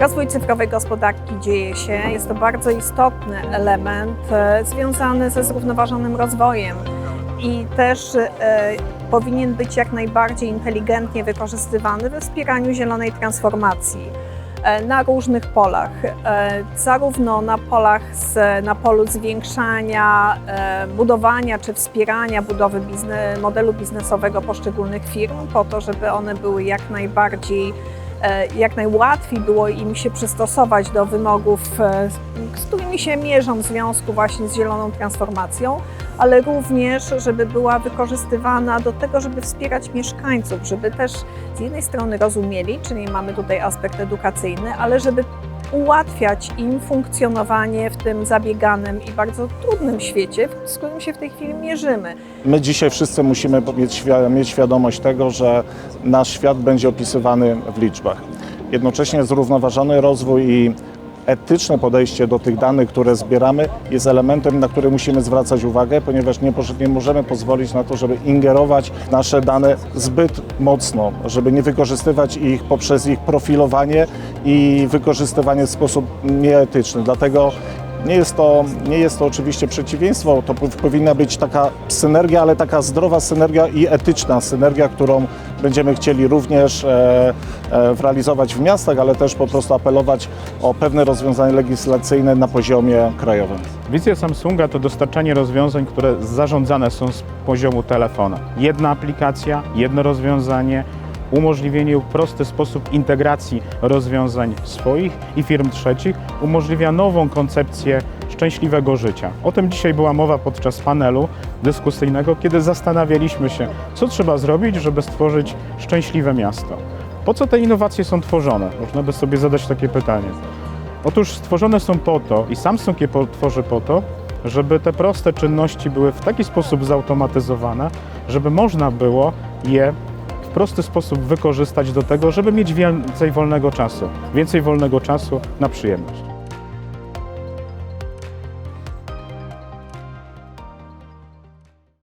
Rozwój cyfrowej gospodarki dzieje się. Jest to bardzo istotny element e, związany ze zrównoważonym rozwojem i też e, powinien być jak najbardziej inteligentnie wykorzystywany we wspieraniu zielonej transformacji e, na różnych polach, zarówno na polach z, na polu zwiększania, budowania czy wspierania budowy bizne, modelu biznesowego poszczególnych firm, po to, żeby one były jak najbardziej jak najłatwiej było im się przystosować do wymogów, e, z którymi się mierzą w związku właśnie z zieloną transformacją, ale również, żeby była wykorzystywana do tego, żeby wspierać mieszkańców, żeby też z jednej strony rozumieli, czyli mamy tutaj aspekt edukacyjny, ale żeby ułatwiać im funkcjonowanie w tym zabieganym i bardzo trudnym świecie, z którym się w tej chwili mierzymy. My dzisiaj wszyscy musimy mieć, mieć świadomość tego, że nasz świat będzie opisywany w liczbach. Jednocześnie zrównoważony rozwój i etyczne podejście do tych danych, które zbieramy, jest elementem, na który musimy zwracać uwagę, ponieważ nie, nie możemy pozwolić na to, żeby ingerować w nasze dane zbyt mocno, żeby nie wykorzystywać ich poprzez ich profilowanie i wykorzystywanie w sposób nieetyczny. Dlatego nie jest, to, nie jest to oczywiście przeciwieństwo, to pow- powinna być taka synergia, ale taka zdrowa synergia i etyczna synergia, którą będziemy chcieli również e, e, realizować w miastach, ale też po prostu apelować o pewne rozwiązania legislacyjne na poziomie krajowym. Wizja Samsunga to dostarczanie rozwiązań, które zarządzane są z poziomu telefona. Jedna aplikacja, jedno rozwiązanie, umożliwienie w prosty sposób integracji rozwiązań swoich i firm trzecich umożliwia nową koncepcję szczęśliwego życia. O tym dzisiaj była mowa podczas panelu dyskusyjnego, kiedy zastanawialiśmy się, co trzeba zrobić, żeby stworzyć szczęśliwe miasto. Po co te innowacje są tworzone? Można by sobie zadać takie pytanie. Otóż stworzone są po to i Samsung je tworzy po to, żeby te proste czynności były w taki sposób zautomatyzowane, żeby można było je prosty sposób wykorzystać do tego, żeby mieć więcej wolnego czasu. Więcej wolnego czasu na przyjemność.